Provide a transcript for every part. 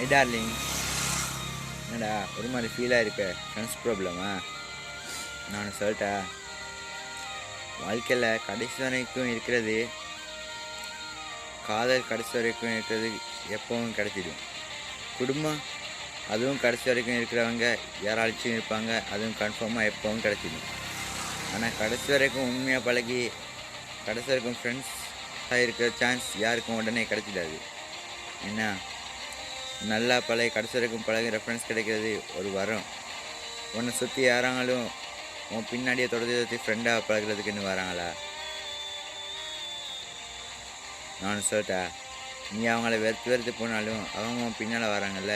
ஐ darling என்னடா ஒரு மாதிரி ஃபீலாக இருக்க? ஃப்ரெண்ட்ஸ் ப்ராப்ளமா நான் சொல்லிட்டா வாழ்க்கையில் கடைசி வரைக்கும் இருக்கிறது காதல் கடைசி வரைக்கும் இருக்கிறது எப்பவும் கிடைச்சிடும். குடும்பம் அதுவும் கடைசி வரைக்கும் இருக்கிறவங்க யாராச்சும் இருப்பாங்க அதுவும் கன்ஃபார்மாக எப்பவும் கிடைச்சிடும். ஆனால் கடைசி வரைக்கும் உண்மையாக பழகி கடைசி வரைக்கும் ஃப்ரெண்ட்ஸாக இருக்கிற சான்ஸ் யாருக்கும் உடனே கிடைச்சிடாது. என்ன நல்லா பழகி கடைசி வரைக்கும் பழகி ரெஃபரன்ஸ் கிடைக்கிறது ஒரு வரம். உன்னை சுற்றி யாராங்களும் உன் பின்னாடியே தொடர்ந்து சுற்றி ஃப்ரெண்டாக பழகிறதுக்குன்னு வராங்களா? நான் சொல்லிட்டா நீ அவங்கள வெறுத்து வெறுத்து போனாலும் அவங்க உன் பின்னால் வராங்கல்ல?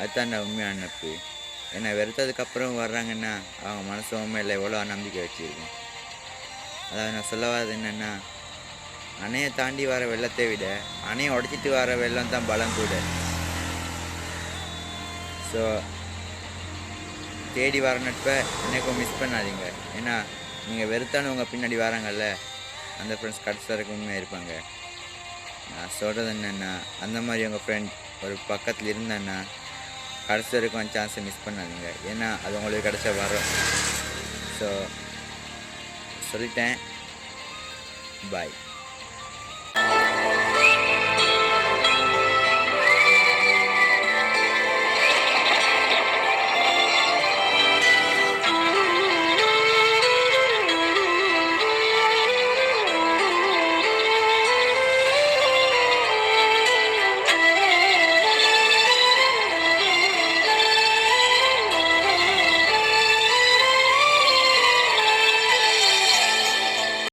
அதுதான்டா உண்மையான நட்பு. என்னை வெறுத்ததுக்கப்புறம் வர்றாங்கன்னா அவங்க மனசு உண்மை இல்லை எவ்வளோ நம்பிக்கை வச்சுருக்கேன் அதாவது நான் சொல்ல வர்றது என்னென்னா அணையை தாண்டி வர வெள்ளத்தை விட அணையை உடைச்சிட்டு வர வெள்ளம் தான் பலம் கூட. ஸோ தேடி வர நட்பை என்னைக்கும் மிஸ் பண்ணாதீங்க. ஏன்னா நீங்கள் வெறுத்தானவங்க பின்னாடி வராங்கல்ல அந்த ஃப்ரெண்ட்ஸ் கடைசி வரைக்கும் உண்மையாக இருப்பாங்க. நான் சொல்கிறது என்னென்னா அந்த மாதிரி உங்கள் ஃப்ரெண்ட் ஒரு பக்கத்தில் இருந்தேன்னா கடைசி வரைக்கும் சான்ஸை மிஸ் பண்ணாதீங்க. ஏன்னா அது உங்களுக்கு கிடைச்ச வரும். ஸோ சொல்லிட்டேன். பாய்